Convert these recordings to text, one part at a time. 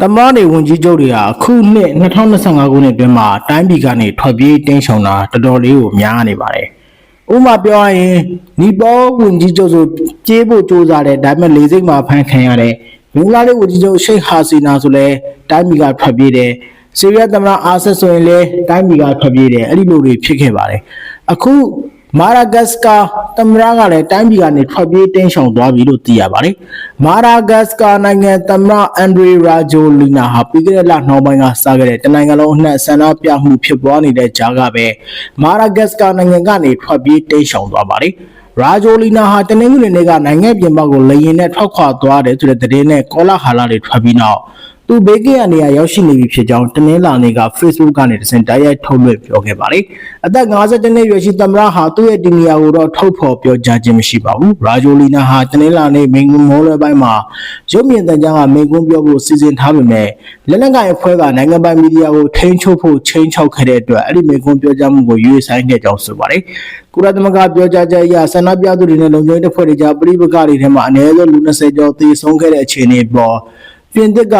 သမ္မတတွေဝန်ကြီးချုပ်တွေဟာအခုနှစ်2025ခုနှစ်အတွင်းမှာတိုင်းပြည်ကနေထွက်ပြေးတင်းရှောင်တာတော်တော်လေးကိုများနေပါတယ်။ဥပမာပြောရရင်နီပေါဝန်ကြီးချုပ်ဆိုကြေးဖို့စ조사တဲ့ဒါပေမဲ့လေစိတ်မှာဖန်ခံရတဲ့ဘင်္ဂလားဒေ့ရှ်ဝန်ကြီးချုပ်ရှိတ်ဟာစီနာဆိုလဲတိုင်းပြည်ကထွက်ပြေးတယ်။ဆီးရီးယားသမ္မတအာဆတ်ဆိုရင်လည်းတိုင်းပြည်ကထွက်ပြေးတယ်အဲ့ဒီလိုတွေဖြစ်ခဲ့ပါတယ်။အခု မာရာဂတ်စကာသမ္မတကလည်းတိုင်းပြည်ကနေထွက်ပြေးတင်းရှောင်သွားပြီလို့သိရပါတယ်။မာရာဂတ်စကာနိုင်ငံသမ္မတအန်ဒရီရာဂျိုလီနာဟာပြီးခဲ့တဲ့လနှောင်းပိုင်းကစခဲ့တဲ့တနိုင်ငံလုံးအနှံ့ဆန္ဒပြမှုဖြစ်ပွားနေတဲ့ကြားကပဲမာရာဂတ်စကာနိုင်ငံကနေထွက်ပြေးတင်းရှောင်သွားပါတယ်။ရာဂျိုလီနာဟာတနင်္ဂနွေနေ့ကနိုင်ငံပြင်ပကိုလေရင်နဲ့ထွက်ခွာသွားတယ်ဆိုတဲ့သတင်းနဲ့ကောလာဟာလာတွေထွက်ပြီးနောက် သူဘေးကင်းရနေရာရောက်ရှိနေပြီဖြစ်ကြောင်းတနင်္လာနေ့က Facebook ကနေတစ်စင်တိုက်ရိုက်ထုတ်လွှင့်ပြောခဲ့ပါတယ်။အသက်52နှစ်ရွယ်ရှိသမ္မတဟာသူ့ရဲ့ဒီနေရာကိုတော့ထုတ်ဖော်ပြောကြားခြင်းမရှိပါဘူး။ရာဂျိုလီနာဟာတနင်္လာနေ့မင်းကွန်းမောလွဲပိုင်းမှာရုပ်မြင်သံကြားကမင်းကွန်းပြောဖို့စီစဉ်ထားပေမဲ့လက်နက်ကိုင်အဖွဲ့ကနိုင်ငံပိုင်မီဒီယာကိုထိန်းချုပ်ဖို့ချိန်ချောက်ခဲ့တဲ့အတွက်အဲ့ဒီမင်းကွန်းပြောကြားမှုကိုရွေးဆိုင်ခဲ့ကြောင်းဆိုပါတယ်။ကုလသမဂ္ဂပြောကြားချက်အရဆန္ဒပြသူတွေနဲ့လုံခြုံရေးတပ်ဖွဲ့တွေကြားပြည်ပကတွေထဲမှာအနည်းဆုံးလူ20ကျော်သေဆုံးခဲ့တဲ့အခြေအနေပေါ် ပြင်သစ်က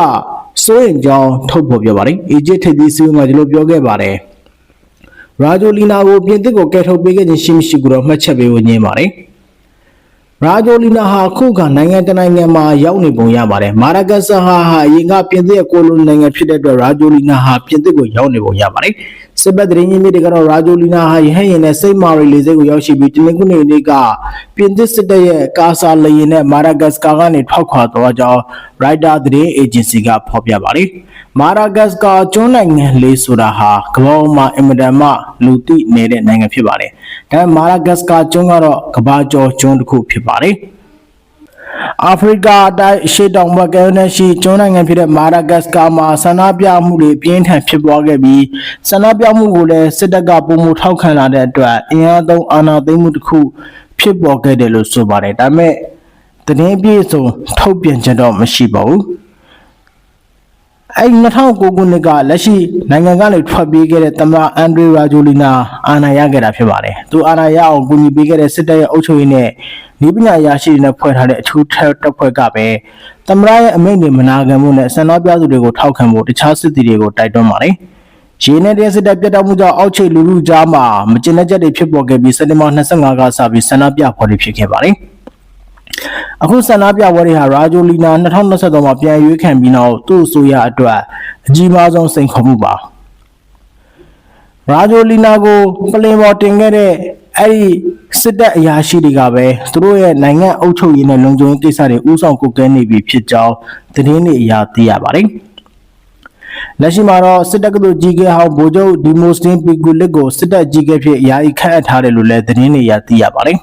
စိုးရင်ကြောင်းထုတ်ဖော်ပြောပါတယ်။အီဂျစ်ထိပ်သီးစည်းဝေးမှာဒီလိုပြောခဲ့ပါတယ်။ရာဂျိုလီနာကိုပြင်သစ်ကိုကယ်ထုတ်ပေးခဲ့ခြင်းရှိမရှိကိုတော့မှတ်ချက်ပေးဖို့ညင်းပါတယ်။ရာဂျိုလီနာဟာခုကနိုင်ငံတနိုင်ငံမှာရောက်နေပုံရပါတယ်။မာရာဂတ်ဆာဟာဟာအရင်ကပြင်သစ်ရဲ့ကိုလိုနီနိုင်ငံဖြစ်တဲ့အတွက်ရာဂျိုလီနာဟာပြင်သစ်ကိုရောက်နေပုံရပါတယ်။ စစ်ဘက်သတင်းရင်းမြစ်တွေကတော့ရာဂျိုလီနာဟာရဟန်းရင်နဲ့စိတ်မာရီလေးစိတ်ကိုရောက်ရှိပြီးတနင်္ဂနွေနေ့ကပြင်သစ်စစ်တပ်ရဲ့ကာဆာလေရင်နဲ့မာရာဂတ်စကာကနေထွက်ခွာသွားကြောင်းရိုက်တာသတင်းအေဂျင်စီကဖော်ပြပါတယ်။မာရာဂတ်စကာကျွန်းနိုင်ငံလေးဆိုတာဟာကမ္ဘာပေါ်မှာအင်မတန်မှလူသိနေတဲ့နိုင်ငံဖြစ်ပါတယ်။ဒါပေမဲ့မာရာဂတ်စကာကျွန်းကတော့ကမ္ဘာကျော်ကျွန်းတစ်ခုဖြစ်ပါတယ်။ အာဖရိကအတိုင်းအရှေ့တောင်ဘက်ကမ်းနဲ့ရှိကျွန်းနိုင်ငံဖြစ်တဲ့မာရာဂတ်စကာမှာဆန္ဒပြမှုတွေပြင်းထန်ဖြစ်ပွားခဲ့ပြီးဆန္ဒပြမှုကိုလည်းစစ်တပ်ကပုံမှုထောက်ခံလာတဲ့အတွက်အင်အားသုံးအာဏာသိမ်းမှုတစ်ခုဖြစ်ပေါ်ခဲ့တယ်လို့ဆိုပါတယ်ဒါပေမဲ့သတင်းပြည့်စုံထုတ်ပြန်ချက်တော့မရှိပါဘူး အဲ့2009ခုနှစ်ကလက်ရှိနိုင်ငံကနေထွက်ပြေးခဲ့တဲ့သမ္မတအန်ဒရီရာဂျိုလီနာအာဏာရခဲ့တာဖြစ်ပါတယ်။သူအာဏာရအောင်ကူညီပေးခဲ့တဲ့စစ်တပ်ရဲ့အုပ်ချုပ်ရေးနဲ့ဤပညာရရှိတွေနဲ့ဖွဲ့ထားတဲ့အထူးထပ်တပ်ဖွဲ့ကပဲသမ္မတရဲ့အမိန့်တွေမနာခံမှုနဲ့ဆန္ဒပြသူတွေကိုထောက်ခံဖို့တခြားစစ်သည်တွေကိုတိုက်တွန်းပါတယ်။ရေနဲ့တဲ့စစ်တပ်ပြတ်တောက်မှုကြောင့်အောက်ခြေလူလူကြားမှာမကျဉ်တဲ့ချက်တွေဖြစ်ပေါ်ခဲ့ပြီးစက်တင်ဘာ25ကစပြီးဆန္ဒပြပွဲတွေဖြစ်ခဲ့ပါတယ်။ အခုဆန္ဒပြပွဲတွေဟာရာဂျိုလီနာ2023မှာပြန်ရွေးခံပြီးနောက်သူ့အစိုးရအတွက်အကြီးမားဆုံးစိန်ခေါ်မှုပါရာဂျိုလီနာကိုပလင်ပေါ်တင်ခဲ့တဲ့အဲ့ဒီစစ်တပ်အရာရှိတွေကပဲသူတို့ရဲ့နိုင်ငံအုပ်ချုပ်ရေးနဲ့လုံခြုံရေးကိစ္စတွေဥဆောင်ကုတ်ကဲနေပြီဖြစ်ကြောင်းသတင်းတွေအရသိရပါတယ်လက်ရှိမှာတော့စစ်တပ်ကတို့ကြီးကဲဟောင်းဗိုလ်ချုပ်ဒီမိုစတင်ပီဂူလစ်ကိုစစ်တပ်ကြီးကဲဖြစ်ယာယီခန့်အပ်ထားတယ်လို့လည်းသတင်းတွေအရသိရပါတယ်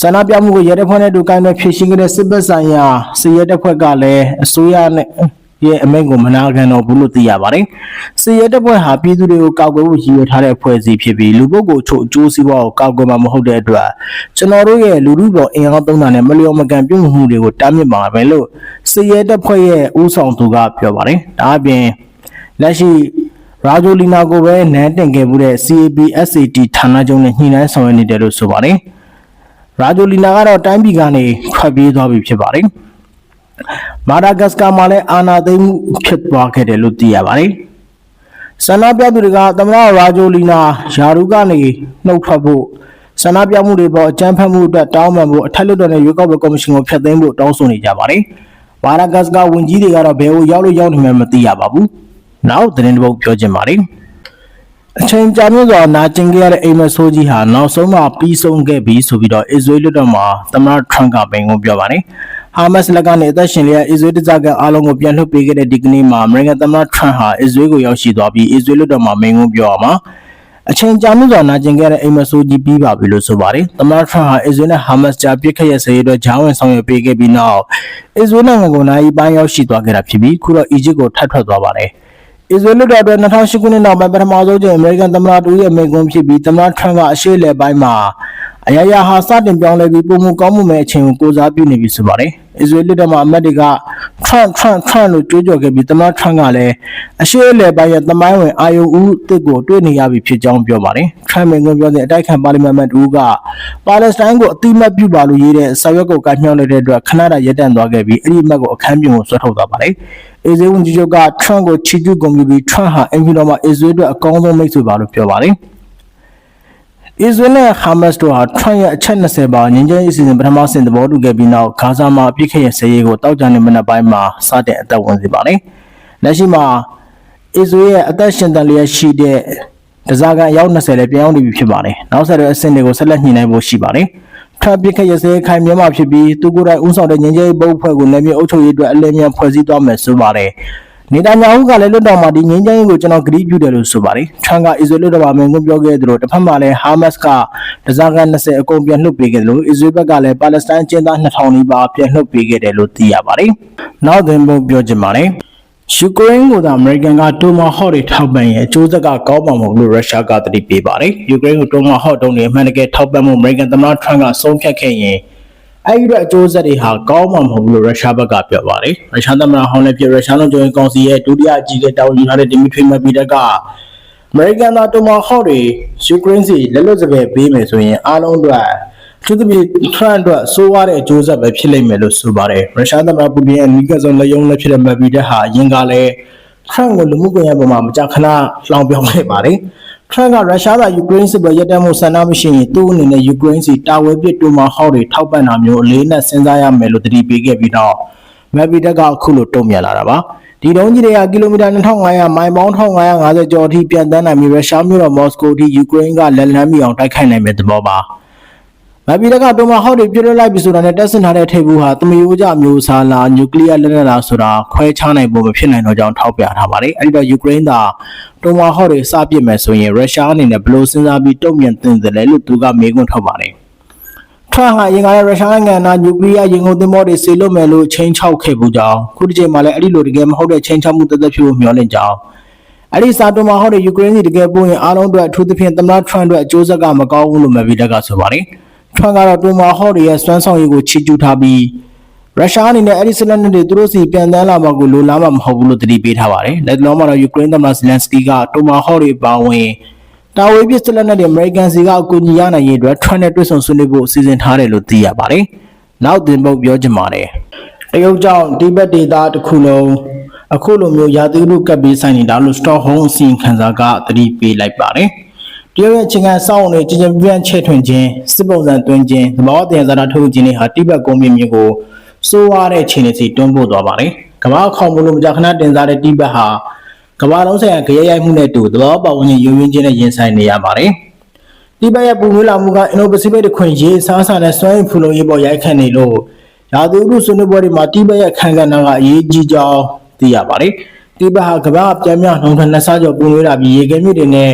ဆန္ဒပြမှုကိုရဲတပ်ဖွဲ့နဲ့တူကိုင်းမဲ့ဖြည့်ရှင်းခဲ့တဲ့စစ်ဘက်ဆိုင်ရာစစ်ရဲတပ်ဖွဲ့ကလည်းအစိုးရနဲ့ရဲ့အမိန့်ကိုမနာခံတော့ဘူးလို့သိရပါတယ်။စစ်ရဲတပ်ဖွဲ့ဟာပြည်သူတွေကိုကောက်ကွယ်ဖို့ရည်ရွယ်ထားတဲ့အဖွဲ့အစည်းဖြစ်ပြီးလူပုဂ္ဂိုလ်ချို့အကျိုးစီးပွားကိုကောက်ကွယ်မှာမဟုတ်တဲ့အတွက်ကျွန်တော်တို့ရဲ့လူထုပေါ်အင်အားသုံးတာနဲ့မလျော်မကန်ပြုမှုတွေကိုတားမြစ်ပါမယ်လို့စစ်ရဲတပ်ဖွဲ့ရဲ့ဦးဆောင်သူကပြောပါတယ်။ဒါအပြင်လက်ရှိရာဂျိုလီနာကိုပဲနန်းတင်ခဲ့မှုတဲ့ CAB SAT ဌာနချုပ်နဲ့ညှိနှိုင်းဆောင်ရွက်နေတယ်လို့ဆိုပါတယ်။ ရာဂျိုလီနာကတော့တိုင်းပြည်ကနေထွက်ပြေးသွားပြီဖြစ်ပါတယ်။မာဒါဂတ်စကာမှာလည်းအာနာသိမ်းမှုဖြစ်သွားခဲ့တယ်လို့သိရပါတယ်။ဆန္ဒပြသူတွေကသမ္မတရာဂျိုလီနာယာရုကနေနှုတ်ထွက်ဖို့ဆန္ဒပြမှုတွေပေါ်အကြမ်းဖက်မှုအတွက်တောင်းပန်ဖို့အထက်လွှတ်တော်နဲ့ရွေးကောက်ပွဲကော်မရှင်ကိုဖျက်သိမ်းဖို့တောင်းဆိုနေကြပါတယ်။မာဒါဂတ်စကာဝန်ကြီးတွေကတော့ဘယ်ကိုရောက်လို့ရောက်နေမှမသိရပါဘူး။နောက်သတင်းတစ်ပုဒ်ပြောချင်ပါတယ်။ အချိန်ကြာမြင့်စွာနာကျင်ခဲ့ရတဲ့အိမ်မက်ဆိုးကြီးဟာနောက်ဆုံးမှပြီးဆုံးခဲ့ပြီဆိုပြီးတော့အစ္စရေးလွှတ်တော်မှာသမ္မတထရန့်ကပင်ကိုပြောပါတယ်။ဟာမတ်စ်လက်ကနေအသက်ရှင်လျက်အစ္စရေးတကြကန်အားလုံးကိုပြန်လွှတ်ပေးခဲ့တဲ့ဒီကနေ့မှာအမေရိကန်သမ္မတထရန့်ဟာအစ္စရေးကိုရောက်ရှိသွားပြီးအစ္စရေးလွှတ်တော်မှာမိန့်ခွန်းပြောရမှာအချိန်ကြာမြင့်စွာနာကျင်ခဲ့တဲ့အိမ်မက်ဆိုးကြီးပြီးပါပြီလို့ဆိုပါတယ်။သမ္မတထရန့်ဟာအစ္စရေးနဲ့ဟာမတ်စ်ကြားပြစ်ခတ်ရစရေးအတွက်ဂျောင်းဝင်ဆောင်ရွက်ပေးခဲ့ပြီးနောက်အစ္စရေးနိုင်ငံကိုနိုင်ပိုင်းရောက်ရှိသွားခဲ့တာဖြစ်ပြီးခုတော့အီဂျစ်ကိုထပ်ထွက်သွားပါတယ်။ အစ္စရေးလွှတ်တော်အတွက်2008ခုနှစ်နောက်ပိုင်းပထမဆုံးကြိမ်အမေရိကန်သမ္မတတူရဲ့မိန့်ခွန်းဖြစ်ပြီးသမ္မတထရန့်ကအရှေ့အလယ်ပိုင်းမှာ အရာရာဟာစတင်ပြောင်းလဲပြီးပုံမှုကောင်းမှုမဲ့အချိန်ကိုကိုစားပြုနေပြီဆိုပါတယ်အစ္စရေးလက်ထက်မှာအမတ်တွေက Trump Trump Trump လို့ကြွေးကြော်ခဲ့ပြီးသမ္မတ Trump ကလည်းအရှိအလယ်ပိုင်းရဲ့သမိုင်းဝင်အာယုံဦးအစ်ကိုတွေ့နေရပြီဖြစ်ကြောင်းပြောပါတယ် Trump မင်းကပြောတဲ့အတိုက်ခံပါလီမန်မတ်တူကပါလက်စတိုင်းကိုအတိမတ်ပြုပါလို့ရေးတဲ့စာရွက်ကိုကမ်းမြောက်လိုက်တဲ့အတွက်ခဏတာရပ်တန့်သွားခဲ့ပြီးအဲ့ဒီအမတ်ကိုအခန်းပြင်ကိုဆွဲထုတ်သွားပါတယ်အစ္စရေးဝန်ကြီးချုပ်က Trump ကိုချီးကျူးဂုဏ်ပြုပြီး Trump ဟာအင်ဂျီတော်မှာအစ္စရေးအတွက်အကောင်းဆုံးမိတ်ဆွေပါလို့ပြောပါတယ် အစ္စရေးနဲ့ဟာမတ်စ်တို့ဟာထရန့်ရဲ့အချက်20ပါငြိမ်းချမ်းရေးအစီအစဉ်ပထမဆင့်သဘောတူခဲ့ပြီးနောက်ဂါဇာမှာအပြစ်ခရဲ့ဆဲရေးကိုတောက်ကြတဲ့မနက်ပိုင်းမှာစတင်အသက်ဝင်စေပါတယ်။လက်ရှိမှာအစ္စရေးရဲ့အသက်ရှင်တန်လျက်ရှိတဲ့ဒဇာကန်ရောက်20လည်းပြောင်းနေပြီဖြစ်ပါတယ်။နောက်ဆက်တွဲအဆင့်တွေကိုဆက်လက်ညှိနှိုင်းဖို့ရှိပါတယ်။ထရန့်ပြစ်ခရဲ့ဆဲခိုင်မြဲမှာဖြစ်ပြီးသူကိုယ်တိုင်ဦးဆောင်တဲ့ငြိမ်းချမ်းရေးဘုတ်ဖွဲ့ကိုလည်းမြေအုပ်ချုပ်ရေးအတွက်အလင်းမြန်ဖွဲ့စည်းသွားမယ်ဆိုပါတယ်။ နေတညာဟုကလည်းလွတ်တော်မှာဒီငင်းချမ်းရေးကိုကျွန်တော်ဂရုပြုတယ်လို့ဆိုပါတယ်။ထရန်ကအစ္စရေးလွတ်တော်မှာမင်းကပြောခဲ့သလိုတစ်ဖက်မှာလည်းဟာမတ်စ်ကဒဇာကန်20အကုန်ပြန်လှုပ်ပေးခဲ့တယ်လို့အစ္စရေးဘက်ကလည်းပါလက်စတိုင်းကျင်းသား2000နီးပါးပြန်လှုပ်ပေးခဲ့တယ်လို့သိရပါတယ်။နောက်သင်ဖို့ပြောချင်ပါတယ်။ယူကရိန်းကိုသာအမေရိကန်ကတိုမာဟော့တွေထောက်ပံ့ရင်အကျိုးဆက်ကကောင်းမှာမဟုတ်လို့ရုရှားကတတိပေးပါတယ်။ယူကရိန်းကိုတိုမာဟော့တုံးတွေအမှန်တကယ်ထောက်ပံ့မှုအမေရိကန်သမ္မတထရန့်ကဆုံးဖြတ်ခဲ့ရင် အဲ့ဒီတော့အကျိုးဆက်တွေဟာကောင်းမှာမဟုတ်ဘူးလို့ရုရှားဘက်ကပြောပါတယ်။ရုရှားသမ္မတဟောင်းလည်းပြရုရှားလုံးကျုံကောင်စီရဲ့ဒုတိယအကြီးအကဲတာဝန်ယူထားတဲ့ဒီမီထရီမက်ပီတက်ကအမေရိကန်သားတိုမာဟော့တွေယူကရိန်းစီလက်လွတ်စပယ်ပေးမယ်ဆိုရင်အားလုံးအတွက်သူတို့ပြည်ထရန့်အတွက်စိုးရတဲ့အကျိုးဆက်ပဲဖြစ်လိမ့်မယ်လို့ဆိုပါတယ်။ရုရှားသမ္မတပူတင်ရဲ့အနီးကပ်ဆုံးလက်ယုံလက်ဖြစ်တဲ့မက်ပီတက်ဟာအရင်ကလည်းထရန့်ကိုလူမှုကွန်ရက်ပေါ်မှာမကြာခဏလောင်ပြောင်းခဲ့ပါတယ်။ ထရန့်ကရုရှားကယူကရိန်းစစ်ပွဲရပ်တန့်မှုဆန္ဒမရှိရင်သူ့အနေနဲ့ယူကရိန်းစီတာဝဲပစ်တူမာဟောက်တွေထောက်ပံ့တာမျိုးအလေးနက်စဉ်းစားရမယ်လို့တတိပေးခဲ့ပြီးတော့မက်ဘီတက်ကအခုလိုတုံ့ပြန်လာတာပါဒီတုံးကြီးတွေကကီလိုမီတာ2500မိုင်ပေါင်း1550ကျော်အထိပြန်တန်းနိုင်ပြီးရုရှားမြို့တော်မော်စကိုအထိယူကရိန်းကလက်လန်းမိအောင်တိုက်ခိုက်နိုင်မယ့်သဘောပါ မဘီတကတိုမာဟောက်တွေပြစ်လွတ်လိုက်ပြီဆိုတာနဲ့တက်ဆင်ထားတဲ့ထိပ်ဘူးဟာသမယိုးကြမျိုးစားလားနျူကလ িয়ার လက်နက်လားဆိုတာခွဲခြားနိုင်ဖို့မဖြစ်နိုင်တော့ကြောင်းထောက်ပြထားပါတယ်။အဲဒီတော့ယူကရိန်းသာတိုမာဟောက်တွေစပစ်မယ်ဆိုရင်ရုရှားအနေနဲ့ဘယ်လိုစဉ်းစားပြီးတုံ့ပြန်သင့်တယ်လဲလို့သူကမေးခွန်းထုတ်ပါတယ်။ထရန့်ဟာရင်ကလည်းရုရှားနိုင်ငံနာနျူကလ িয়ার ရင်ကုန်သင်္ဘောတွေဆေလွတ်မယ်လို့ချိန်ချောက်ခဲ့ပူကြောင်းခုတစ်ချိန်မှာလည်းအဲ့ဒီလိုတကယ်မဟုတ်တဲ့ချိန်ချောက်မှုတသက်ဖြစ်ဖို့မျှော်လင့်ကြောင်းအဲ့ဒီစာတိုမာဟောက်တွေယူကရိန်းစီတကယ်ပို့ရင်အားလုံးအတွက်အထူးသဖြင့်သမ္မတထရန့်အတွက်အကျိုးဆက်ကမကောင်းဘူးလို့မဗီဒက်ကဆိုပါတယ်။ ထရန့်ကတော့တိုမာဟော့တွေရဲ့စွမ်းဆောင်ရည်ကိုချီးကျူးထားပြီးရုရှားအနေနဲ့အဲ့ဒီစလက်နက်တွေသူတို့စီပြန်တန်းလာမှာကိုလိုလားမှာမဟုတ်ဘူးလို့တတိပေးထားပါတယ်။လက်လောမှာတော့ယူကရိန်းသမ္မတဇလန်စကီကတိုမာဟော့တွေပါဝင်တာဝေးပစ်စလက်နက်တွေအမေရိကန်စီကအကူအညီရနိုင်ရေးအတွက်ထရန့်နဲ့တွေ့ဆုံဆွေးနွေးဖို့အစီအစဉ်ထားတယ်လို့သိရပါတယ်။နောက်တင်ပုတ်ပြောချင်ပါတယ်။တရုတ်ကြောင့်တိဘက်ဒေသတစ်ခုလုံးအခုလိုမျိုးရာသီဥတုကပ်ပြီးဆိုင်နေတာလို့စတော့ဟုံးအစီရင်ခံစာကသတိပေးလိုက်ပါတယ်။ တရုတ်ရဲ့ချင်းကန်စောင်းတွေချင်းချင်းပြန့်ချဲ့ထွင်ခြင်းစစ်ပုံစံတွင်ခြင်းသဘောတရားစားတာထုတ်ခြင်းတွေဟာတိဘက်ကုန်းမြင့်မြင့်ကိုစိုးရတဲ့ခြေနေစီတွန်းပို့သွားပါတယ်။ကမ္ဘာခေါင်မလို့မကြာခဏတင်စားတဲ့တိဘက်ဟာကမ္ဘာလုံးဆိုင်ရာကြရရိုက်မှုနဲ့တူသဘောပေါက်ဝင်ရုံရင်းချင်းနဲ့ရင်ဆိုင်နေရပါတယ်။တိဘက်ရဲ့ပူနွေးလာမှုကအင်ဒိုပစိဖိတ်တခွင်ရေးစားစားနဲ့စွမ်းရည်ဖူလုံရေးပေါ်ရိုက်ခတ်နေလို့ရာသီဥတုဆွေးနွေးပွဲတွေမှာတိဘက်ရဲ့ခံကဏ္ဍကအရေးကြီးကြောင်းသိရပါတယ်။တိဘက်ဟာကမ္ဘာပြန်မြောက်နှုံထနှစ်ဆကျော်ပူနွေးလာပြီးရေခဲမြစ်တွေနဲ့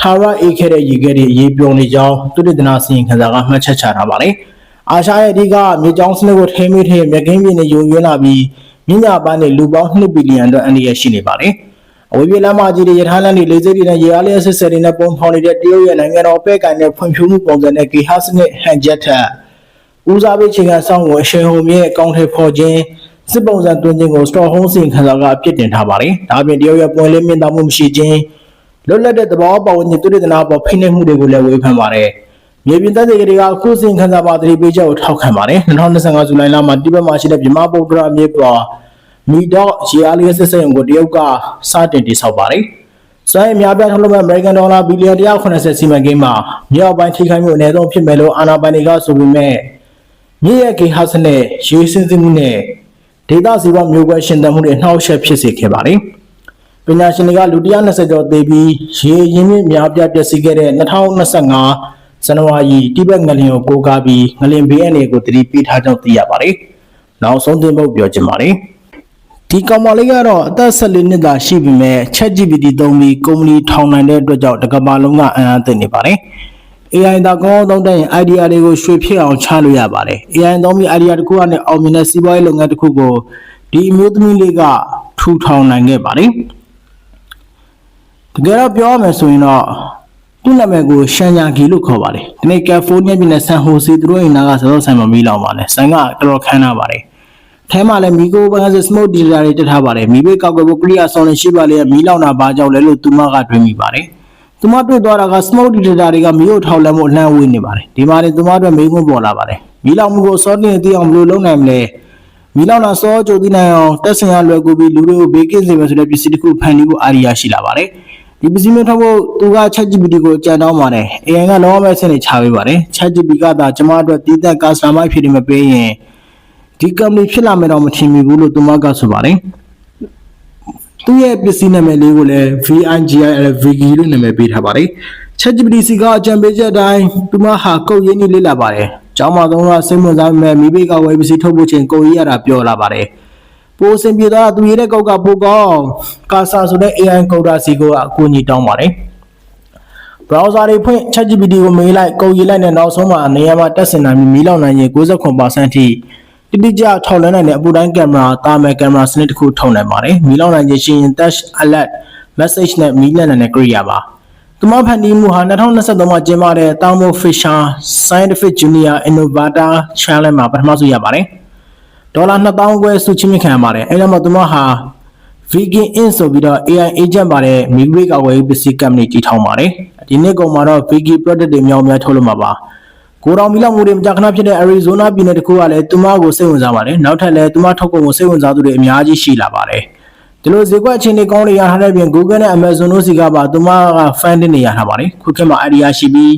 ထာဝရအေးခဲ့တဲ့ရေခဲတွေအေးပြုံနေကြောင်းသူတည်တနာစီရင်ခံစာကမှတ်ချက်ချထားပါတယ်။အာရှရဲ့အဓိကမြေကြောင်းစနစ်ကိုထိမိထိမြကင်းပြင်းနဲ့ယုံရွေးလာပြီးမြညာပန်းနဲ့လူပေါင်း2ဘီလီယံအတွက်အန္တရာယ်ရှိနေပါတယ်။အဝေးပြေးလမ်းမကြီးတွေရထားလမ်းတွေလေဆိပ်တွေနဲ့ရေအားလျက်စစ်စက်တွေနဲ့ပုံဖော်နေတဲ့တရုတ်ရဲ့နိုင်ငံတော်ပဲ့ကန်တဲ့ဖွံ့ဖြိုးမှုပုံစံနဲ့ဂေဟစနစ်ဟန်ချက်ထက်ဦးစားပေးချိန်ကစောင့်ကိုအရှင်ဟုံမြင့်အကောင့်ထဲဖော်ခြင်းစစ်ပုံစံတွင်ခြင်းကိုစတော့ဟုံးစင်ခံစာကအပြစ်တင်ထားပါတယ်။ဒါပြင်တရုတ်ရဲ့ပွင့်လင်းမြင့်တာမှုမရှိခြင်း လွတ်လပ်တဲ့သဘောပေါက်ဝင်သူတည်တနာပေါ်ဖိနှိပ်မှုတွေကိုလည်းဝေဖန်ပါတယ်။မြေပြင်သက်သေတွေကအခုစဉ်ခန်းစာပါသတိပေးချက်ကိုထောက်ခံပါတယ်။2025ဇူလိုင်လမှာတိဘက်မှာရှိတဲ့မြန်မာပုဒ္ဒရာမြေပေါ်မီတော့ရေအားလျက်စစ်စက်ရုံကိုတရုတ်ကစတင်တည်ဆောက်ပါတယ်။စွမ်းရည်များပြားထုတ်လုပ်မဲ့အမေရိကန်ဒေါ်လာဘီလီယံ180စီမံကိန်းမှာမြောက်ပိုင်းထိခိုက်မှုအနည်းဆုံးဖြစ်မယ်လို့အာဏာပိုင်တွေကဆိုပေမဲ့မြေရဲ့ကေဟတ်စနဲ့ရေစင်းစင်းမှုနဲ့ဒေတာစီဘမျိုးကွဲရှင်သန်မှုတွေနှောက်ယှက်ဖြစ်စေခဲ့ပါတယ်။ ပညာရှင်တွေကလူ120ကျော်သေပြီးရေရင်းမြစ်များပြပျက်စီးခဲ့တဲ့2025ဇန်နဝါရီတိဘက်ငလင်ကိုကိုးကားပြီးငလင်ဘေးအနေကိုတတိပေးထားကြောင်းသိရပါတယ်။နောက်ဆုံးသင်ပုတ်ပြောချင်ပါတယ်။ဒီကောင်မလေးကတော့အသက်14နှစ်သာရှိပြီမဲ့ ChatGPT သုံးပြီးကုမ္ပဏီထောင်နိုင်တဲ့အတွက်ကြောင့်တကဘာလုံးကအံ့အားသင့်နေပါတယ်။ AI သာကောင်းသုံးတဲ့ idea တွေကိုရွှေဖြစ်အောင်ချလို့ရပါတယ်။ AI သုံးပြီး idea တစ်ခုကနေအောင်မြင်တဲ့စီးပွားရေးလုပ်ငန်းတစ်ခုကိုဒီအမျိုးသမီးလေးကထူထောင်နိုင်ခဲ့ပါတယ်။ တကယ်တော့ပြောရမယ်ဆိုရင်တော့သူ့နာမည်ကိုရှန်ညာဂီလို့ခေါ်ပါတယ်ဒီနေ့ကယ်လီဖိုးနီးယားပြည်နယ်ဆန်ဟိုစီသူတို့အိမ်နာကဇောဆိုင်မှာမီးလောင်ပါတယ်ဆိုင်ကတော်တော်ခမ်းနားပါတယ်ထဲမှာလည်းမီကိုပန်းစစမို့ဒီလာတွေတက်ထားပါတယ်မီဘေးကောက်ကဘကရိယာဆောင်းနဲ့ရှိပါလေမီးလောင်တာဘာကြောင့်လဲလို့သူမကတွေးမိပါတယ်သူမတွေ့သွားတာက smoke detector တွေကမီးကိုထောက်လန့်မှုအလန့်ဝေးနေပါတယ်ဒီမှာလည်းသူမအတွက်မေးခွန်းပေါ်လာပါတယ်မီးလောင်မှုကိုစောတင်သိအောင်ဘယ်လိုလုပ်နိုင်မလဲမီးလောင်တာစောကြိုသိနိုင်အောင်တက်ဆင်ရလွယ်ကူပြီးလူတွေကိုဘေးကင်းစေမယ်ဆိုတဲ့ပစ္စည်းတစ်ခုဖန်တီးဖို့အာရီယာရှိလာပါတယ် ဒီပစ္စည်းမျိုးထုတ်ဖို့သူက ChatGPT ကိုကြံတောင်းပါတယ် AI ကလောမဲ့ဆင်းနေချပေးပါတယ် ChatGPT ကသာကျွန်မအတွက်တည်သက်ကာစတာမိုက်ဖြစ်နေမပေးရင်ဒီ company ဖြစ်လာမယ်တော့မထင်မိဘူးလို့သူမကဆိုပါတယ်သူ့ရဲ့ပစ္စည်းနာမည်လေးကိုလည်း VIGI VG လို့နာမည်ပေးထားပါတယ် ChatGPT စီကအကြံပေးချက်အတိုင်းသူမဟာကုတ်ရင်းနှီးလေ့လာပါတယ်ကျောင်းမှာသုံးတော့စိတ်ဝင်စားမဲ့မိဘကဝယ်ပစ္စည်းထုတ်ဖို့ချိန်ကုတ်ရရတာပြောလာပါတယ် ပိုးစင်ပြေတော့သူရတဲ့ကုတ်ကပိုကောင်းကာဆာဆိုတဲ့ AI ကုတ်တာစီကိုအကူအညီတောင်းပါတယ် browser တွေဖွင့် ChatGPT ကိုမေးလိုက်ကုတ်ရေးလိုက်တဲ့နောက်ဆုံးမှာနေရာမှာတက်စင်နိုင်ပြီးမီးလောင်နိုင်ရင်69%ထိတိတိကျထောက်လွှမ်းနိုင်တဲ့အပူတိုင်းကင်မရာတာမယ်ကင်မရာစနစ်တစ်ခုထုတ်နိုင်ပါတယ်မီးလောင်နိုင်ခြင်းရှိရင် touch alert message နဲ့မီးလန့်နိုင်တဲ့ကိရိယာပါသူမဖန်တီးမှုဟာ2023မှာကျင်းပတဲ့ Thermo Fisher Scientific Junior Innovator Challenge မှာပထမဆုံးရပါတယ် ဒေါ်လာ2000ကျွဲစုချင်းမြင့်ခံရပါတယ်အဲဒါမှသူမဟာ Vegan Inc ဆိုပြီးတော့ AI agent ပါတဲ့မိဂရိကဝယ်ပစ္စည်း company တည်ထောင်ပါတယ်ဒီနေ့ကောင်မှာတော့ Vegan product တွေမြောက်များထုတ်လို့မှာပါကိုတော်မီလောက်မှုတွေမကြာခဏဖြစ်တဲ့ Arizona ပြည်နယ်တစ်ခုကလည်းသူမကိုစိတ်ဝင်စားပါတယ်နောက်ထပ်လည်းသူမထုတ်ကုန်ကိုစိတ်ဝင်စားသူတွေအများကြီးရှိလာပါတယ်ဒီလိုဈေးကွက်အခြေအနေကောင်းတွေရထားတဲ့ပြင် Google နဲ့ Amazon တို့စီကပါသူမက funding တွေရထားပါတယ်ခုခေတ်မှာ idea ရှိပြီး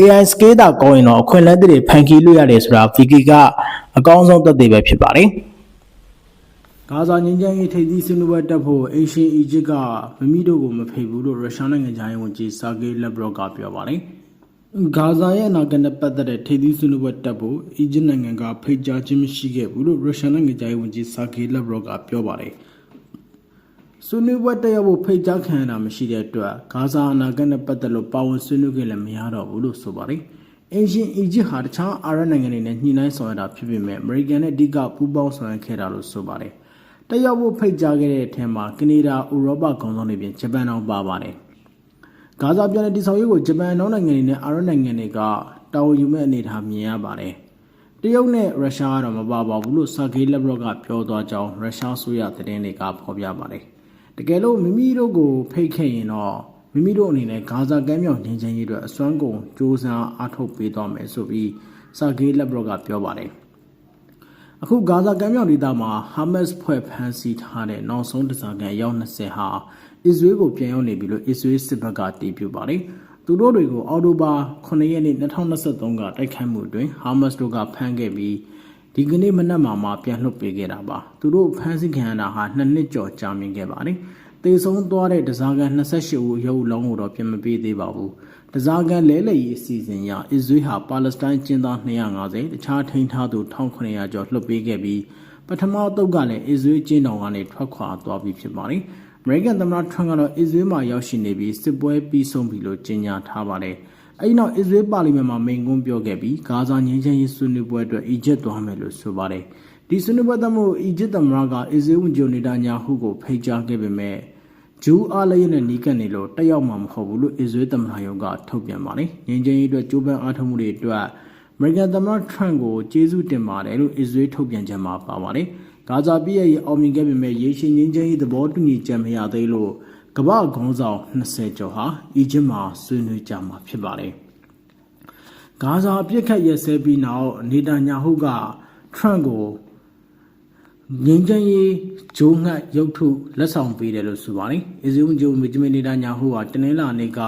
AI scale တာကောင်းရင်တော့အခွင့်အလမ်းတွေဖန်တီးလို့ရတယ်ဆိုတာ Viki ကအကောင်းဆုံးသက်သေပဲဖြစ်ပါတယ်ဂါဇာငင်းချမ်းရေးထိပ်သီးဆွေးနွေးပွဲတက်ဖို့အရှင်အီဂျစ်ကမမိတို့ကိုမဖိတ်ဘူးလို့ရုရှားနိုင်ငံသားရေးဝန်ကြီးဆာဂေးလက်ဘရော့ကပြောပါတယ်ဂါဇာရဲ့အနာဂတ်နဲ့ပတ်သက်တဲ့ထိပ်သီးဆွေးနွေးပွဲတက်ဖို့အီဂျစ်နိုင်ငံကဖိတ်ကြားခြင်းမရှိခဲ့ဘူးလို့ရုရှားနိုင်ငံသားရေးဝန်ကြီးဆာဂေးလက်ဘရော့ကပြောပါတယ် ဆွေးနွေးပွဲတက်ရောက်ဖို့ဖိတ်ကြားခံရတာမရှိတဲ့အတွက်ဂါဇာအနာဂတ်နဲ့ပတ်သက်လို့ပါဝင်ဆွေးနွေးခဲ့လည်းမရတော့ဘူးလို့ဆိုပါတယ်အင်ရှင်အီဂျစ်ဟာတခြားအာရပ်နိုင်ငံတွေနဲ့ညှိနှိုင်းဆောင်ရွက်တာဖြစ်ပေမဲ့အမေရိကန်နဲ့အဓိကပူးပေါင်းဆောင်ရွက်ခဲ့တာလို့ဆိုပါတယ်။တက်ရောက်ဖို့ဖိတ်ကြားခဲ့တဲ့အထက်မှာကနေဒါ၊ဥရောပခေါင်းဆောင်တွေပြင်ဂျပန်အောင်ပါပါတယ်။ဂါဇာပြည်နယ်တည်ဆောက်ရေးကိုဂျပန်နောက်နိုင်ငံတွေနဲ့အာရပ်နိုင်ငံတွေကတာဝန်ယူမဲ့အနေအထားမြင်ရပါတယ်။တရုတ်နဲ့ရုရှားကတော့မပါပါဘူးလို့ဆာဂေးလက်ဘရော့ကပြောသွားကြောင်းရုရှားဆိုရသတင်းတွေကဖော်ပြပါတယ်။ တကယ်လို့မိမိတို့ကိုဖိတ်ခဲ့ရင်တော့မိမိတို့အနေနဲ့ဂါဇာကမ်းမြောင်ငြိမ်းချမ်းရေးအတွက်အစွမ်းကုန်စူးစမ်းအားထုတ်ပေးသွားမယ်ဆိုပြီးဆာဂေးလက်ဘရော့ကပြောပါတယ်။အခုဂါဇာကမ်းမြောင်ဒေသမှာဟာမတ်စ်ဖွဲ့ဖမ်းဆီးထားတဲ့နောက်ဆုံးတစားကန်ရောက်20ဟာအစ္စရေးကိုပြန်ရောက်နေပြီလို့အစ္စရေးစစ်ဘက်ကတည်ပြုပါတယ်။သူတို့တွေကိုအော်တိုဘာ9ရက်နေ့2023ကတိုက်ခိုက်မှုအတွင်းဟာမတ်စ်တို့ကဖမ်းခဲ့ပြီး ဒီကနေ့မနက်မှာမှပြန်လွှတ်ပေးခဲ့တာပါ။သူတို့ဖမ်းဆီးခံရတာဟာနှစ်နှစ်ကျော်ကြာမြင့်ခဲ့ပါတယ်။တေဆုံးသွားတဲ့တစားကန်28ဦးရုပ်လုံးကိုတော့ပြန်မပေးသေးပါဘူး။တစားကန်လဲလှယ်ရေးအစီအစဉ်အရအစ္စရေးဟာပါလက်စတိုင်းကျင်းသား250တခြားထိန်းထားသူ1900ကျော်လွှတ်ပေးခဲ့ပြီးပထမအုပ်ကလည်းအစ္စရေးကျင်းတော်ကနေထွက်ခွာသွားပြီးဖြစ်ပါတယ်။ American သမ္မတ Trump ကတော့အစ္စရေးမှာရောက်ရှိနေပြီးစစ်ပွဲပြီးဆုံးပြီလို့ကြေညာထားပါတယ်။ အဲဒီနောက်အစ္စရေးပါလီမန်မှာမိန့်ခွန်းပြောခဲ့ပြီးဂါဇာငြိမ်းချမ်းရေးဆွေးနွေးပွဲအတွက်အီဂျစ်သွားမယ်လို့ဆိုပါတယ်။ဒီဆွေးနွေးပွဲတမှုအီဂျစ်သမ္မတကအစ္စရေးဝန်ကြီးနေတာညာဟုကိုဖိတ်ကြားခဲ့ပေမဲ့ဂျူးအားလည်းနဲ့နီးကပ်နေလို့တက်ရောက်မှာမဟုတ်ဘူးလို့အစ္စရေးသမ္မတရုံးကထုတ်ပြန်ပါတယ်။ငြိမ်းချမ်းရေးအတွက်ကြိုးပမ်းအားထုတ်မှုတွေအတွက်အမေရိကန်သမ္မတထရန့်ကိုကျေးဇူးတင်ပါတယ်လို့အစ္စရေးထုတ်ပြန်ချက်မှာပါပါတယ်။ဂါဇာပြည်ရဲ့အောင်မြင်ခဲ့ပေမဲ့ရေရှည်ငြိမ်းချမ်းရေးသဘောတူညီချက်မရသေးလို့ ကမ္ဘာခေါင်းဆောင်20ကျော်ဟာအီဂျစ်မှာဆွေးနွေးကြမှာဖြစ်ပါတယ်။ဂါဇာအပြစ်ခတ်ရက်စဲပြီးနောက်နေတန်ညာဟုကထရန့်ကိုငင်းချမ်းရေးဂျိုးငှက်ရုပ်ထုလက်ဆောင်ပေးတယ်လို့ဆိုပါတယ်။အစ္စရေးဝန်ကြီးမဂျမင်နေတာညာဟိုဟာတနင်္လာနေ့က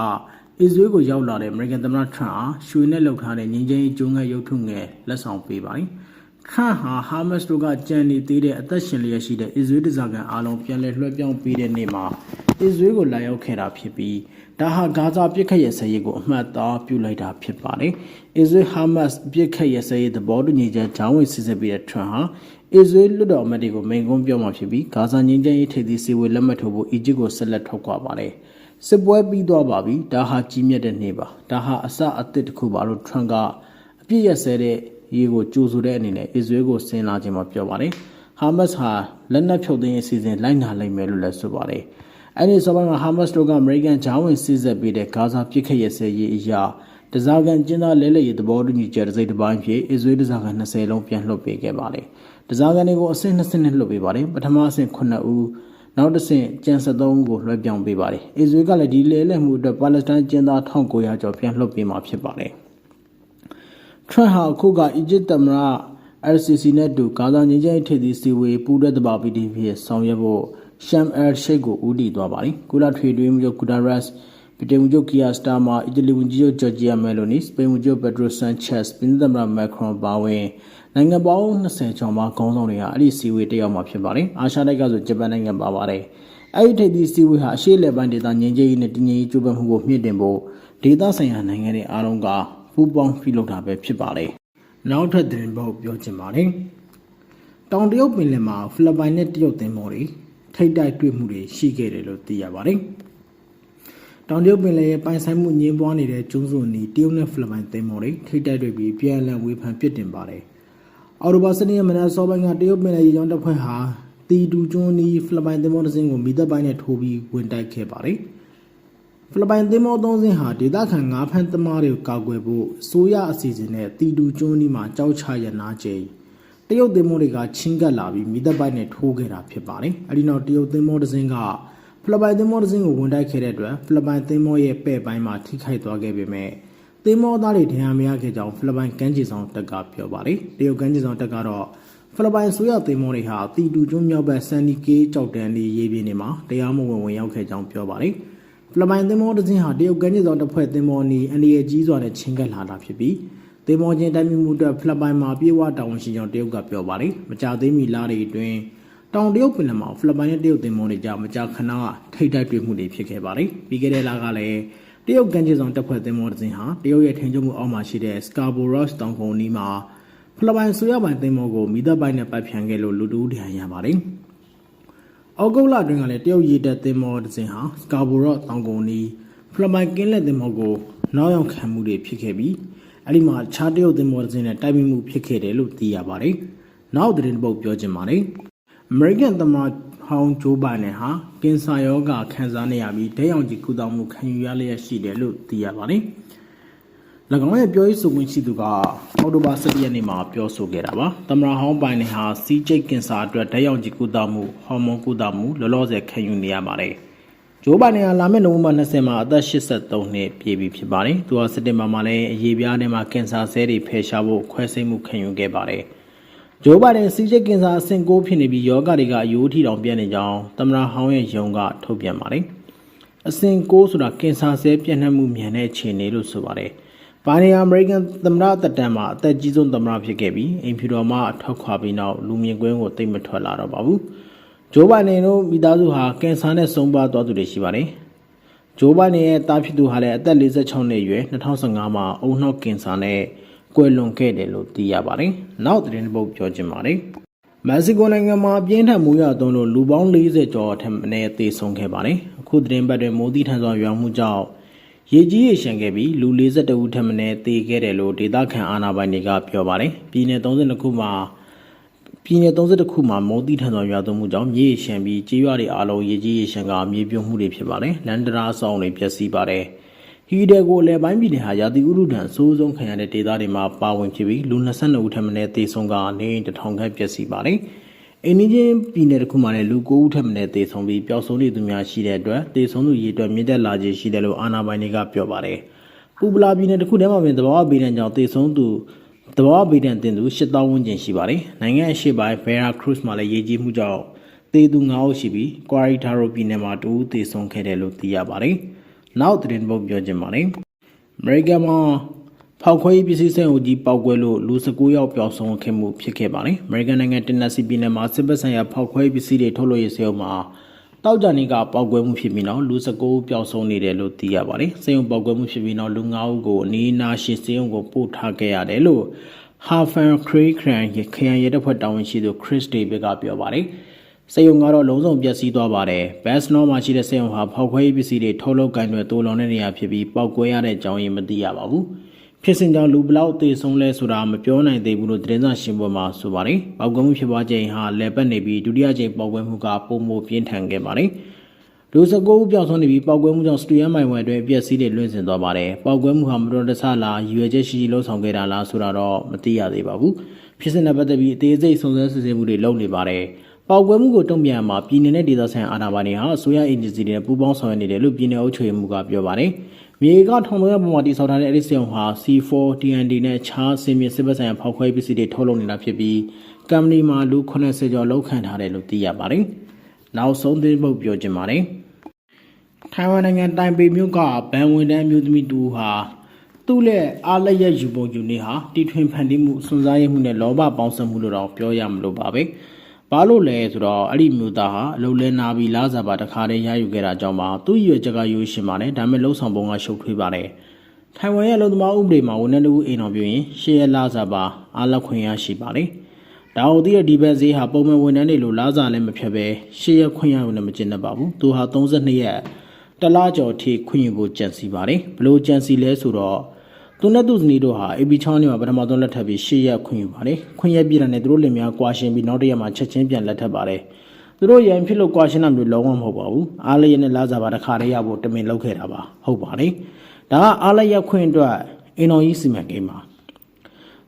အစ္စရေးကိုရောက်လာတဲ့ American သမ္မတထရန့်အားရွှေနဲ့လှုပ်ထားတဲ့ငင်းချမ်းရေးဂျိုးငှက်ရုပ်ထုငယ်လက်ဆောင်ပေးပါတယ်။ ထရန့်ဟာဟာမတ်စ်တို့ကကြံနေသေးတဲ့အသက်ရှင်လျက်ရှိတဲ့အစ္စရေးတစားကန်အားလုံးပြန်လည်လွှဲပြောင်းပေးတဲ့နေ့မှာအစ္စရေးကိုလာရောက်ခဲ့တာဖြစ်ပြီးဒါဟာဂါဇာပြစ်ခတ်ရစရေးကိုအမှတ်သားပြုလိုက်တာဖြစ်ပါတယ်။အစ္စရေးဟာမတ်စ်ပြစ်ခတ်ရစရေးသဘောတူညီချက်ဂျောင်းဝင်စစ်စစ်ပြီးတဲ့ထရန့်ဟာအစ္စရေးလွတ်တော်အမတ်တွေကိုမိန့်ခွန်းပြောမှာဖြစ်ပြီးဂါဇာငြိမ်းချမ်းရေးထိပ်သီးစည်းဝေးလက်မှတ်ထိုးဖို့အီဂျစ်ကိုဆက်လက်ထွက်ခွာပါတယ်။စစ်ပွဲပြီးသွားပါပြီ။ဒါဟာကြီးမြတ်တဲ့နေ့ပါ။ဒါဟာအစအသစ်တစ်ခုပါလို့ထရန့်ကအပြစ်ရစဲတဲ့ ရေးကိုကြိုးဆိုတဲ့အနေနဲ့အစ္စရေးကိုဆင်လာခြင်းမှာပြောပါတယ်။ဟာမတ်စ်ဟာလက်နက်ဖြုတ်သိမ်းရေးအစီအစဉ်လိုက်နာလိမ့်မယ်လို့လည်းဆိုပါတယ်။အဲ့ဒီစောပိုင်းမှာဟာမတ်တို့ကအမေရိကန်ဂျာဝင်စစ်ဆက်ပေးတဲ့ဂါဇာပြစ်ခတ်ရစဲရေးအရာတစားကန်ကျင်းသားလဲလှယ်ရေးသဘောတူညီချက်တစ်စိတ်တစ်ပိုင်းဖြစ်အစ္စရေးတစားကန်20လုံးပြန်လွှတ်ပေးခဲ့ပါတယ်။တစားကန်တွေကိုအဆင့်20နဲ့လွှတ်ပေးပါတယ်။ပထမအဆင့်9ဦးနောက်တစ်ဆင့်ကျန်73ဦးကိုလွှဲပြောင်းပေးပါတယ်။အစ္စရေးကလည်းဒီလဲလှယ်မှုအတွက်ပါလက်စတိုင်းကျင်းသား1900ကျော်ပြန်လွှတ်ပေးမှာဖြစ်ပါတယ်။ ထရန့်ဟာအခုကအီဂျစ်သမ္မတ RCC နဲ့တူဂါဇာငြိမ်းချမ်းရေးထိပ်သီးစည်းဝေးပူးတွဲတပါ PDP ရဲ့ဆောင်ရွက်ဖို့ရှမ်အယ်ရှိတ်ကိုဦးတည်သွားပါတယ်။ကုလထွေတွင်းမှုချုပ်ဂူတာရက်စ်ဗြိတိန်မှုချုပ်ကီယာစတာမာအီတလီဝန်ကြီးချုပ်ဂျော်ဂျီယာမဲလိုနီစပိန်ဝန်ကြီးချုပ်ပက်ဒရိုဆန်ချက်စ်ပြင်သစ်သမ္မတမက်ခရွန်ပါဝင်နိုင်ငံပေါင်း20ကျော်မှခေါင်းဆောင်တွေဟာအဲ့ဒီစည်းဝေးတက်ရောက်မှာဖြစ်ပါတယ်။အာရှတိုက်ကဆိုဂျပန်နိုင်ငံပါပါတယ်။အဲ့ဒီထိပ်သီးစည်းဝေးဟာအရှေ့လက်ပိုင်းဒေသငြိမ်းချမ်းရေးနဲ့တည်ငြိမ်ရေးကြိုးပမ်းမှုကိုမြင့်တင်ဖို့ဒေသဆိုင်ရာနိုင်ငံတွေအားလုံးက ပူးပေါင်းပြုလုပ်တာပဲဖြစ်ပါတယ်။နောက်ထပ်သတင်းပေါက်ပြောချင်ပါတယ်။တောင်တရုတ်ပင်လယ်မှာဖိလစ်ပိုင်နဲ့တရုတ်သင်္ဘောတွေထိတ်တိုက်တွေ့မှုတွေရှိခဲ့တယ်လို့သိရပါတယ်။တောင်တရုတ်ပင်လယ်ရဲ့ပိုင်ဆိုင်မှုညင်းပွားနေတဲ့ကျွန်းစုနီတရုတ်နဲ့ဖိလစ်ပိုင်သင်္ဘောတွေထိတ်တိုက်တွေ့ပြီးပြန်လည်ဝေဖန်ပစ်တင်ပါတယ်။အော်တိုဘာစနေရက်မနက်စောပိုင်းကတရုတ်ပင်လယ်ရေကြောင်းတပ်ဖွဲ့ဟာတီတူကျွန်းနီဖိလစ်ပိုင်သင်္ဘောတစ်စင်းကိုမိသက်ပိုင်းနဲ့ထိုးပြီးဝင်တိုက်ခဲ့ပါတယ်။ ဖိလစ်ပိုင်သင်္ဘောသုံးစင်းဟာဒေသခံငါးဖမ်းသမားတွေကိုကာကွယ်ဖို့ဆိုရအစီအစဉ်နဲ့တီတူကျွန်းဒီမှာကြောက်ချရနာချိန်တရုတ်သင်္ဘောတွေကချင်းကပ်လာပြီးမိသက်ပိုက်နဲ့ထိုးခဲ့တာဖြစ်ပါတယ်။အဲဒီနောက်တရုတ်သင်္ဘောတစ်စင်းကဖိလစ်ပိုင်သင်္ဘောတစ်စင်းကိုဝင်တိုက်ခဲ့တဲ့အတွက်ဖိလစ်ပိုင်သင်္ဘောရဲ့ပဲ့ပိုင်းမှာထိခိုက်သွားခဲ့ပေမဲ့သင်္ဘောသားတွေဒဏ်ရာမရခဲ့ကြောင်းဖိလစ်ပိုင်ကမ်းခြေဆောင်တပ်ကပြောပါတယ်။တရုတ်ကမ်းခြေဆောင်တပ်ကတော့ဖိလစ်ပိုင်ဆိုရသင်္ဘောတွေဟာတီတူကျွန်းမြောက်ဘက်ဆန်နီကေးကြောက်တန်းလေးရေးပြင်းနေမှာတရားမဝင်ဝင်ရောက်ခဲ့ကြောင်းပြောပါတယ်။ ဖိလစ်ပိုင်သင်္ဘောတစ်စင်းဟာတရုတ်ကမ်းခြေဆောင်တပ်ဖွဲ့သင်္ဘောနီအန်ဒီရဲ့ကြီးစွာနဲ့ချင်းကပ်လာတာဖြစ်ပြီးသင်္ဘောချင်းတိုက်မိမှုအတွက်ဖိလစ်ပိုင်မှာပြေဝတာဝန်ရှိကြောင်းတရုတ်ကပြောပါတယ်။မကြသေးမီလတွေအတွင်းတောင်တရုတ်ပင်လယ်မှာဖိလစ်ပိုင်နဲ့တရုတ်သင်္ဘောတွေကြားမကြာခဏထိတ်တိုက်တွေ့မှုတွေဖြစ်ခဲ့ပါတယ်။ပြီးခဲ့တဲ့လကလည်းတရုတ်ကမ်းခြေဆောင်တပ်ဖွဲ့သင်္ဘောတစ်စင်းဟာတရုတ်ရဲ့ထိန်းချုပ်မှုအောက်မှာရှိတဲ့ Scarborough တောင်ကုန်းနီးမှာဖိလစ်ပိုင်ဆိုရပိုင်သင်္ဘောကိုမိသက်ပိုက်နဲ့ပတ်ဖြန့်ခဲ့လို့လူတူးဒဏ်ရာရပါတယ်။ အောက်ဂုတ်လအတွင်းကလည်းတရုတ်ရေတပ်သင်္ဘောတစ်စင်းဟာစကာဘူရော့တောင်ကုန်နီးဖလမိုင်ကင်းလက်သင်္ဘောကိုနောက်ရောက်ခံမှုတွေဖြစ်ခဲ့ပြီးအဲ့ဒီမှာခြားတရုတ်သင်္ဘောတစ်စင်းနဲ့တိုက်မိမှုဖြစ်ခဲ့တယ်လို့သိရပါတယ်။နောက်သတင်းတစ်ပုတ်ပြောချင်ပါတယ်။ American သမ္မတဟောင်းဂျိုးဘိုင်ဒန်ဟာကင်ဆာရောဂါခံစားနေရပြီးဒဏ်ရောင်ကြီးကုသမှုခံယူရလျက်ရှိတယ်လို့သိရပါတယ်။၎ င်းရဲ့ပြောရေးဆိုခွင့်ရှိသူကအော်တိုဘာ17ရက်နေ့မှာပြောဆိုခဲ့တာပါ။သမ္မတဟောင်းပိုင်နေဟာစီးကျိတ်ကင်ဆာအတွက်ဓာတ်ရောင်ခြည်ကုသမှုဟော်မုန်းကုသမှုလောလောဆယ်ခံယူနေရပါတယ်။ဂျိုးဘိုင်နေဟာလာမယ့်နိုဝင်ဘာ20မှာအသက်83နှစ်ပြည့်ပြီဖြစ်ပါတယ်။သူဟာစက်တင်ဘာမှာလည်းအရေးပြားထဲမှာကင်ဆာဆဲတွေဖယ်ရှားဖို့ခွဲစိတ်မှုခံယူခဲ့ပါတယ်။ဂျိုးဘိုင်ဒန်စီးကျိတ်ကင်ဆာအဆင့်6ဖြစ်နေပြီးယောဂတွေကအယိုးထီတောင်ပြန့်နေကြောင်းသမ္မတဟောင်းရဲ့ယုံကထုတ်ပြန်ပါတယ်။အဆင့်6ဆိုတာကင်ဆာဆဲပြန့်နှံ့မှုမြန်တဲ့အခြေအနေလို့ဆိုပါတယ်။ ဘာနီယာအမေရိကန်သမ္မတသက်တမ်းမှာအသက်ကြီးဆုံးသမ္မတဖြစ်ခဲ့ပြီးအိမ်ဖြူတော်မှထွက်ခွာပြီးနောက်လူမြင်ကွင်းကိုတိတ်မထွက်လာတော့ပါဘူး။ဂျိုးဘိုင်ဒန်တို့မိသားစုဟာကင်ဆာနဲ့ဆုံးပါသွားသူတွေရှိပါတယ်။ဂျိုးဘိုင်ဒန်ရဲ့တားဖြစ်သူဟာလည်းအသက်46နှစ်အရွယ်2015မှာအုံနှောက်ကင်ဆာနဲ့ကွယ်လွန်ခဲ့တယ်လို့သိရပါတယ်။နောက်သတင်းတစ်ပုဒ်ပြောချင်ပါတယ်။မက္ကဆီကိုနိုင်ငံမှာအပြင်းထန်မိုးရွာသွန်းလို့လူပေါင်း40ကျော်ထက်မနည်းသေဆုံးခဲ့ပါတယ်။အခုသတင်းပတ်တွင်မိုးသီးထန်စွာရွာမှုကြောင့် ရေကြီးရေရှမ်းခဲ့ပြီးလူ42ဦးထက်မနည်းသေခဲ့တယ်လို့ဒေသခံအာဏာပိုင်တွေကပြောပါတယ်။ပြည်내32ခုမှာပြည်내32ခုမှာမိုးသီးထန်စွာရွာသွန်းမှုကြောင့်မြေရေရှမ်းပြီးကြေးရွာတွေအားလုံးရေကြီးရေရှမ်းကမြေပြိုမှုတွေဖြစ်ပါတယ်။လန်ဒရာဆောင်တွေပျက်စီးပါတယ်။ဟီဒဲကိုလည်းပိုင်းပြည်နယ်ဟာရာသီဥတုဒဏ်အဆိုးဆုံးခံရတဲ့ဒေသတွေမှာပါဝင်ဖြစ်ပြီးလူ22ဦးထက်မနည်းသေဆုံးကနေတထောင်ခန့်ပျက်စီးပါတယ်။ အိန္ဒိချင်းပြည်နယ်တစ်ခုမှာလည်းလူ9ဦးထက်မနည်းသေဆုံးပြီးပျောက်ဆုံးနေသူများရှိတဲ့အတွက်သေဆုံးသူရေအတွက်မြင့်တက်လာခြင်းရှိတယ်လို့အာဏာပိုင်တွေကပြောပါတယ်။ပူပလာပြည်နယ်တစ်ခုထဲမှာပင်သဘာဝဘေးဒဏ်ကြောင့်သေဆုံးသူသဘာဝဘေးဒဏ်တင်သူ8000ဝန်းကျင်ရှိပါတယ်။နိုင်ငံအရှေ့ပိုင်းဘယ်ရာခရုစ်မှာလည်းရေကြီးမှုကြောင့်သေသူ9ဦးရှိပြီးကွာရီတာရိုပြည်နယ်မှာ2ဦးသေဆုံးခဲ့တယ်လို့သိရပါတယ်။နောက်သတင်းပုတ်ပြောချင်ပါတယ်။အမေရိကန်မှာ ဖောက်ခွဲရေးပစ္စည်းစက်အုပ်ကြီးပောက်ကွဲလို့လူ19ယောက်ပျောက်ဆုံးခဲ့မှုဖြစ်ခဲ့ပါတယ်။အမေရိကန်နိုင်ငံတနက်စီပြည်နယ်မှာစစ်ပက်ဆိုင်ရာဖောက်ခွဲရေးပစ္စည်းတွေထုတ်လုပ်ရေးစက်အုပ်မှာတောက်ကြနေကပောက်ကွဲမှုဖြစ်ပြီးနောက်လူ19ဦးပျောက်ဆုံးနေတယ်လို့သိရပါတယ်။စက်အုပ်ပောက်ကွဲမှုဖြစ်ပြီးနောက်လူ9ဦးကိုအနီးအနားရှိစက်အုပ်ကိုပို့ထားခဲ့ရတယ်လို့ Harfan Cray Cran ခရိုင်ရဲတပ်ဖွဲ့တာဝန်ရှိသူ Chris David ကပြောပါတယ်။စေယုံကတော့လုံးစုံပျက်စီးသွားပါတယ်။ Best Snow မှာရှိတဲ့စေယုံဟာဖောက်ခွဲရေးပစ္စည်းတွေထုတ်လုပ်ကင်တွေတိုးလောင်တဲ့နေရာဖြစ်ပြီးပောက်ကွဲရတဲ့အကြောင်းရင်းမသိရပါဘူး။ ဖြစ်စဉ်ကြောင့်လူဘလောက်သေဆုံးလဲဆိုတာမပြောနိုင်သေးဘူးလို့သတင်းစာရှင်းပွဲမှာဆိုပါတယ်။ပောက်ကွဲမှုဖြစ်ပွားချိန်ဟာလဲပတ်နေပြီးဒုတိယကြိမ်ပောက်ကွဲမှုကပုံမပြင်းထန်ခဲ့ပါတယ်။လူစကိုဦးပြောက်ဆုံးနေပြီးပောက်ကွဲမှုကြောင့်စတူဒီယိုမိုင်ဝမ်အတွင်းအပျက်စီးတွေလွင့်စင်သွားပါတယ်။ပောက်ကွဲမှုဟာမတော်တဆလားရွယ်ချက်ရှိရှိလှုပ်ဆောင်ခဲ့တာလားဆိုတာတော့မသိရသေးပါဘူး။ဖြစ်စဉ်နဲ့ပတ်သက်ပြီးအသေးစိတ်စုံစမ်းစစ်ဆေးမှုတွေလုပ်နေပါတယ်။ပောက်ကွဲမှုကိုတုံ့ပြန်မှာပြည်내နဲ့ဒေသဆိုင်အာဏာပိုင်တွေဟာအစိုးရအေဂျင်စီတွေနဲ့ပူးပေါင်းဆောင်ရွက်နေတယ်လို့ပြည်내အုပ်ချုပ်ရေးမှူးကပြောပါတယ်။ မြေကထောင်သွင်းပေါ်မှာတည်ဆောက်ထားတဲ့အဲဒီစီယုံဟာ C4 TND နဲ့ခြားစင်မြင့်စစ်ဘက်ဆိုင်ရာဖောက်ခွဲပစ္စည်းတွေထုတ်လုပ်နေတာဖြစ်ပြီးကမ္ပဏီမှာလူ80ကျော်လောက်ခံထားတယ်လို့သိရပါတယ်။နောက်ဆုံးသတင်းပုတ်ပြောချင်ပါတယ်။ထိုင်ဝမ်နိုင်ငံတိုင်ပေမြို့ကဘန်ဝင်တန်းမျိုးသမီးတူဟာသူ့လက်အားလက်ရက်ယူပုံယူနေဟာတီထွင်ဖန်တီးမှုစွန့်စားရမှုနဲ့လောဘပေါင်းစပ်မှုလို့တော့ပြောရမလို့ပါပဲ။ ဘာလို့လဲဆိုတော့အဲ့ဒီမျိုးသားဟာအလုံးလဲနာပြီးလားစားပါတခါတည်းရယူခဲ့တာကြောင့်ပါသူ့ရွယ်ချက်ကယူရှင်ပါတယ်ဒါပေမဲ့လှုပ်ဆောင်ပုံကရှုပ်ထွေးပါတယ်။ထိုင်ဝမ်ရဲ့အလုံသမားဥပဒေမှာဝန်ထမ်းတူအိမ်တော်ပြုရင်ရှေ့ရလားစားပါအားလက်ခွင့်ရရှိပါတယ်။ဒါအောင်သိတဲ့ဒီဘက်ဈေးဟာပုံမှန်ဝန်ထမ်းတွေလိုလားစားလည်းမဖြတ်ပဲရှေ့ရက်ခွင့်ရရုံနဲ့မကျင်တတ်ပါဘူး။သူဟာ32ရက်တလားကျော်ထိခွင့်ယူဖို့ကြံစီပါတယ်။ဘလို့ကြံစီလဲဆိုတော့ သူနဲ့သူ့ဇနီးတို့ဟာ AB ချောင်းလေးမှာပထမဆုံးလက်ထပ်ပြီးရှေ့ရက်ခွင့်ယူပါတယ်။ခွင့်ရပြည်တာနဲ့သူတို့လင်များကွာရှင်ပြီးနောက်တစ်ရက်မှာချက်ချင်းပြန်လက်ထပ်ပါတယ်။သူတို့ရန်ဖြစ်လို့ကွာရှင်တာမျိုးလုံးဝမဟုတ်ပါဘူး။အားလျက်နဲ့လားစားပါတစ်ခါတည်းရဖို့တမင်လုပ်ခဲ့တာပါ။ဟုတ်ပါတယ်။ဒါကအားလျက်ခွင့်အတွက်အင်တော်ကြီးစီမံကိန်းပါ။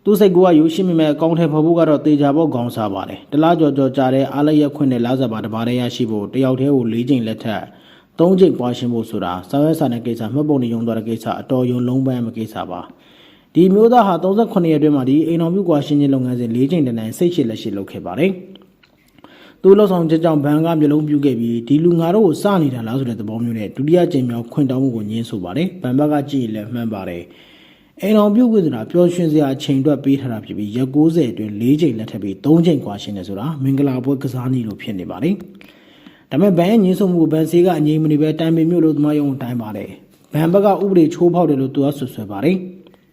သူစိတ်ကူကယူရှိမိမဲ့အကောင့်ထဲဖော်ဖို့ကတော့တေချာဖို့ခေါင်းစားပါတယ်တလားကြော်ကြော်ကြတဲ့အားလျက်ခွင့်နဲ့လားစားပါတစ်ပါးတည်းရရှိဖို့တယောက်တည်းကို၄ချိန်လက်ထက် ၃ချိန်ပွားရှင်းဖို့ဆိုတာစာရွက်စာနဲ့ကိစ္စမှတ်ပုံနေရုံသွားတဲ့ကိစ္စအတော်ယုံလုံးပန်းမကိစ္စပါဒီမျိုးသားဟာ38ရက်အတွင်းမှာဒီအိမ်တော်ပြုကွာရှင်းခြင်းလုပ်ငန်းစဉ်၄ချိန်တန်းစိတ်ရှိလက်ရှိလုပ်ခဲ့ပါတယ်သူလှုပ်ဆောင်ချက်ကြောင့်ဘန်ကမျိုးလုံးပြုတ်ခဲ့ပြီးဒီလူငါတို့ကိုစနေတာလားဆိုတဲ့သဘောမျိုးနဲ့ဒုတိယကြိမ်မြောက်ခွင့်တောင်းမှုကိုညှင်းဆိုပါတယ်ဘန်ဘက်ကကြည့်ရင်လည်းမှန်ပါတယ်အိမ်တော်ပြုတ်ဝင်တာပျော်ရွှင်စရာအချိန်အတွက်ပေးထားတာဖြစ်ပြီးရက်60အတွင်း4ချိန်လက်ထပ်ပြီး3ချိန်ကွာရှင်းတယ်ဆိုတာမင်္ဂလာပွဲကစားနည်းလိုဖြစ်နေပါတယ်။ ဒါပေမဲ့ဘန်ရဲ့ညှင်းဆိုမှုကိုဘန်ဆေးကအငြိမ်မနေပဲတိုင်ပင်မြို့လို့သမားယုံကိုတိုင်းပါတယ်။ဘန်ဘက်ကဥပဒေချိုးဖောက်တယ်လို့သူကဆွဆွဲပါတယ်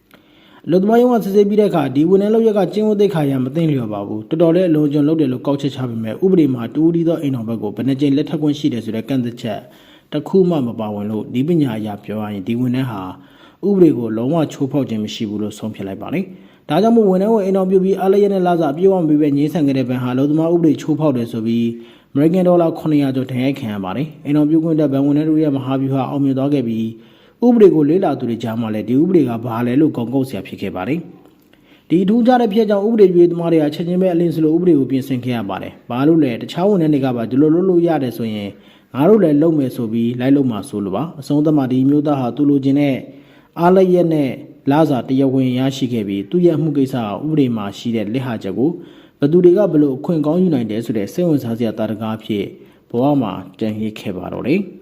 ။လူသမားယုံကစစ်ဆေးပြီးတဲ့အခါဒီဝန်ထမ်းလုပ်ရက်ကကျင်းဝတ်သိက္ခာရမသိလျော်ပါဘူး။တော်တော်လေးအလုံးကျွံလုပ်တယ်လို့ကောက်ချက်ချပေမဲ့ဥပဒေမှာတူဒီသောအိမ်တော်ဘက်ကိုဘယ်နှကြိမ်လက်ထပ်ခွင့်ရှိတယ်ဆိုတဲ့ကန့်သက်ချက်တစ်ခုမှမပါဝင်လို့ဒီပညာအရာပြောရရင်ဒီဝန်ထမ်းဟာဥပဒေကိုလုံးဝချိုးဖောက်ခြင်းမရှိဘူးလို့ဆုံးဖြတ်လိုက်ပါတယ်။ဒါကြောင့်မို့ဝန်ထမ်းကိုအိမ်တော်ပြုတ်ပြီးအားလျက်နဲ့လာစားအပြေးအောင်ပြီးပဲငြင်းဆန်ခဲ့တဲ့ဘန်ဟာလုံသမားဥပဒေချိုးဖောက်တယ်ဆိုပြီး American Dollar 900ကျော်ထည့်ရိုက်ခံရပါတယ်။အိမ်တော်ပြုတ်ခွင့်တဲ့ဘန်ဝန်ထမ်းတို့ရဲ့မဟာဗျူဟာအောင်မြင်သွားခဲ့ပြီးဥပဒေကိုလေးလာသူတွေကြားမှာလည်းဒီဥပဒေကဘာလဲလို့ကောင်းကောက်ဆရာဖြစ်ခဲ့ပါတယ်။ဒီထူးခြားတဲ့ဖြစ်ကြောင့်ဥပဒေပြုသမားတွေကချက်ချင်းပဲအလင်းစလို့ဥပဒေကိုပြင်ဆင်ခဲ့ရပါတယ်။ဘာလို့လဲတခြားဝန်ထမ်းတွေကပါဒီလိုလုပ်လို့ရတယ်ဆိုရင်ငါတို့လည်းလုပ်မယ်ဆိုပြီးလိုက်လုပ်မှာဆိုလို့ပါအဆုံးသတ်မှဒီမျိုးသားဟာသူလိုချင်တဲ့အားလျက်နဲ့လာစာတရားဝင်ရရှိခဲ့ပြီးသူ့ရဲ့အမှုကိစ္စကဥပဒေမှာရှိတဲ့လက်ဟာချက်ကို ဘယ်သူတွေကဘလို့အခွင့်ကောင်းယူနိုင်တယ်ဆိုတဲ့စိတ်ဝင်စားစရာတာတကားဖြစ်ဘဝမှာကြံ့ရစ်ခဲ့ပါတော့တယ်။